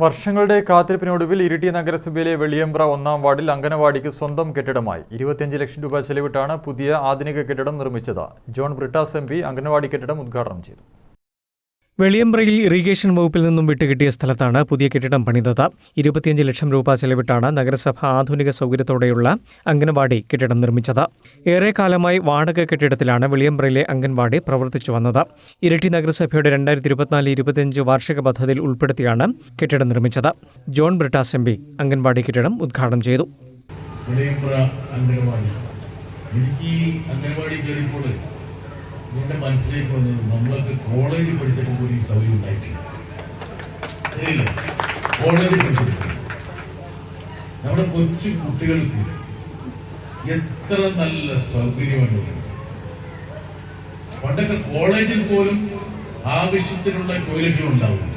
വർഷങ്ങളുടെ കാത്തിരിപ്പിനൊടുവിൽ ഇരിട്ടി നഗരസഭയിലെ വെളിയമ്പ്ര ഒന്നാം വാർഡിൽ അംഗനവാടിക്ക് സ്വന്തം കെട്ടിടമായി. ഇരുപത്തിയഞ്ച് ലക്ഷം രൂപ ചെലവിട്ടാണ് പുതിയ ആധുനിക കെട്ടിടം നിർമ്മിച്ചത്. John Brittas M P anganwadi കെട്ടിടം ഉദ്ഘാടനം ചെയ്തു. വെളിയമ്പ്രയിൽ ഇറിഗേഷൻ വകുപ്പിൽ നിന്നും വിട്ടുകിട്ടിയ സ്ഥലത്താണ് പുതിയ കെട്ടിടം പണിതത്. ഇരുപത്തിയഞ്ച് ലക്ഷം രൂപ ചെലവിട്ടാണ് നഗരസഭ ആധുനിക സൗകര്യത്തോടെയുള്ള അംഗനവാടി കെട്ടിടം നിർമ്മിച്ചത്. ഏറെക്കാലമായി വാടക കെട്ടിടത്തിലാണ് വെളിയമ്പ്രയിലെ അംഗൻവാടി പ്രവർത്തിച്ചു വന്നത്. ഇരട്ടി നഗരസഭയുടെ രണ്ടായിരത്തി ഇരുപത്തിനാല് ഇരുപത്തിയഞ്ച് വാർഷിക പദ്ധതിയിൽ ഉൾപ്പെടുത്തിയാണ് കെട്ടിടം നിർമ്മിച്ചത്. John Brittas M P anganwadi കെട്ടിടം ഉദ്ഘാടനം ചെയ്തു. അംഗൻവാടി. അംഗൻവാടി എന്റെ മനസ്സിലേക്ക് വന്നത് നമ്മളൊക്കെ കോളേജിൽ പഠിച്ചപ്പോൾ പോലും ഈ സൗകര്യം ഉണ്ടായിട്ടില്ല. കോളേജിൽ പഠിച്ചപ്പോൾ നമ്മുടെ കൊച്ചു കുട്ടികൾക്ക് എത്ര നല്ല സൗകര്യമുണ്ട്. പണ്ടൊക്കെ കോളേജിൽ പോലും ആവശ്യത്തിനുള്ള ടോയ്ലറ്റുകൾ ഉണ്ടാവില്ല.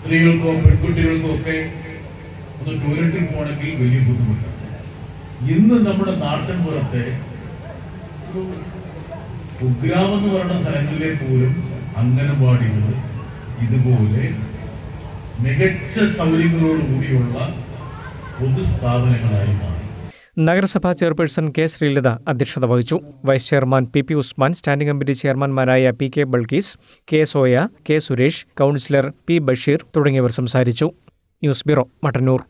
സ്ത്രീകൾക്കോ പെൺകുട്ടികൾക്കോ ഒക്കെ ഒന്ന് ടോയ്ലറ്റിൽ പോകണമെങ്കിൽ വലിയ ബുദ്ധിമുട്ടാണ്. ഇന്ന് നമ്മുടെ നാട്ടിൻ പുറത്തെ കുഗ്രാമം എന്ന് പറയുന്ന സ്ഥലങ്ങളിലെ പോലും അംഗനവാടികൾ ഇതുപോലെ മികച്ച സൗകര്യങ്ങളോടുകൂടിയുള്ള പൊതുസ്ഥാപനങ്ങളായി മാറി. നഗരസഭാ ചെയർപേഴ്സൺ കെ ശ്രീലത അധ്യക്ഷത വഹിച്ചു. Vice chairman P P Usman standing committee ചെയർമാൻമാരായ P K Bulkees K Soya K Suresh councillor P Basheer തുടങ്ങിയവർ സംസാരിച്ചു. News bureau Mattannur.